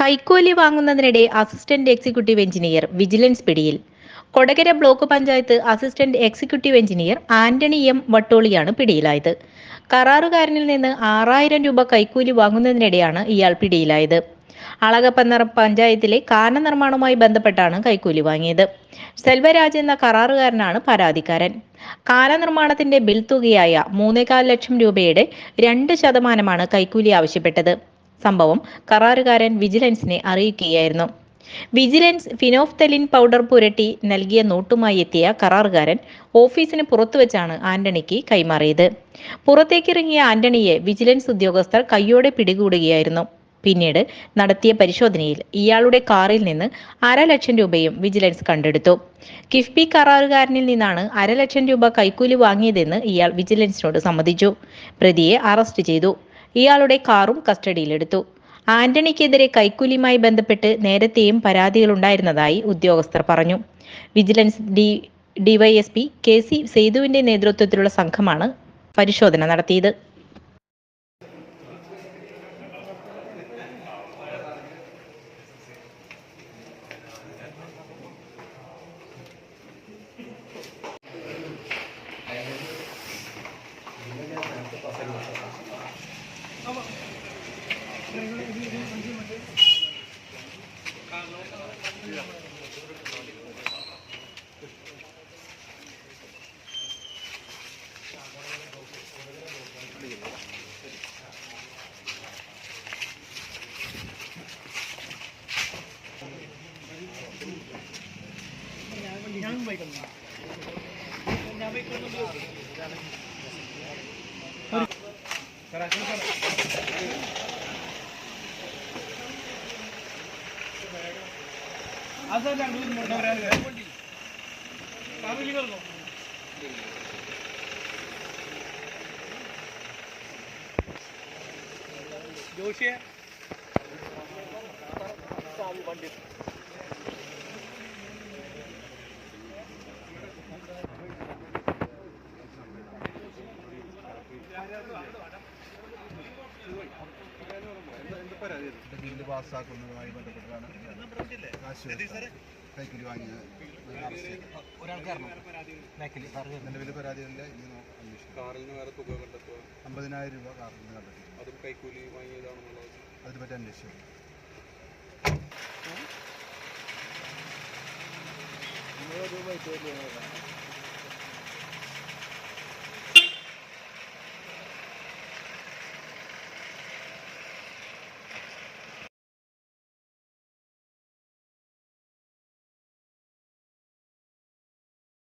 കൈക്കൂലി വാങ്ങുന്നതിനിടെ assistant executive engineer vigilance പിടിയിൽ. Kodakara block panchayat assistant executive engineer Antony M വട്ടോളിയാണ് പിടിയിലായത്. കരാറുകാരനിൽ നിന്ന് ആറായിരം രൂപ കൈക്കൂലി വാങ്ങുന്നതിനിടെയാണ് ഇയാൾ പിടിയിലായത്. അളകപ്പന്നറ പഞ്ചായത്തിലെ കാന നിർമ്മാണവുമായി ബന്ധപ്പെട്ടാണ് കൈക്കൂലി വാങ്ങിയത്. സെൽവരാജ് എന്ന കരാറുകാരനാണ് പരാതിക്കാരൻ. കാന നിർമ്മാണത്തിന്റെ ബിൽ തുകയായ മൂന്നേകാൽ ലക്ഷം രൂപയുടെ രണ്ട് ശതമാനമാണ് കൈക്കൂലി ആവശ്യപ്പെട്ടത്. സംഭവം കരാറുകാരൻ വിജിലൻസിനെ അറിയിക്കുകയായിരുന്നു. വിജിലൻസ് ഫിനോഫ്തലിൻ പൗഡർ പുരട്ടി നൽകിയ നോട്ടുമായി എത്തിയ കരാറുകാരൻ ഓഫീസിന് പുറത്തുവച്ചാണ് ആന്റണിക്ക് കൈമാറിയത്. പുറത്തേക്കിറങ്ങിയ ആന്റണിയെ വിജിലൻസ് ഉദ്യോഗസ്ഥർ കയ്യോടെ പിടികൂടുകയായിരുന്നു. പിന്നീട് നടത്തിയ പരിശോധനയിൽ ഇയാളുടെ കാറിൽ നിന്ന് അര ലക്ഷം രൂപയും വിജിലൻസ് കണ്ടെടുത്തു. കിഫ്ബി കരാറുകാരനിൽ നിന്നാണ് അര ലക്ഷം രൂപ കൈക്കൂലി വാങ്ങിയതെന്ന് ഇയാൾ വിജിലൻസിനോട് സമ്മതിച്ചു. പ്രതിയെ അറസ്റ്റ് ചെയ്തു. ഇയാളുടെ കാറും കസ്റ്റഡിയിലെടുത്തു. ആന്റണിക്കെതിരെ കൈക്കൂലിയുമായി ബന്ധപ്പെട്ട് നേരത്തെയും പരാതികളുണ്ടായിരുന്നതായി ഉദ്യോഗസ്ഥർ പറഞ്ഞു. Vigilance D DYSP K C സേതുവിന്റെ നേതൃത്വത്തിലുള്ള സംഘമാണ് പരിശോധന നടത്തിയത്. Gracias. அதான் நூறு மூணு இருக்கும் ஜோஷியா பண்டிட் Gracias. ബില്ല് പാസ്സാക്കുന്നതുമായി ബന്ധപ്പെട്ടാണ് കാശ് കൈക്കൂലി വാങ്ങിയത്. നിലവിൽ കണ്ടെത്തുക അമ്പതിനായിരം രൂപ കാറിൽ നിന്ന് കണ്ടെത്തി അതും കൈക്കൂലി വാങ്ങിയതാണെന്നുള്ളത്. അതിനെപ്പറ്റി അന്വേഷിച്ചു ബൈക്ക്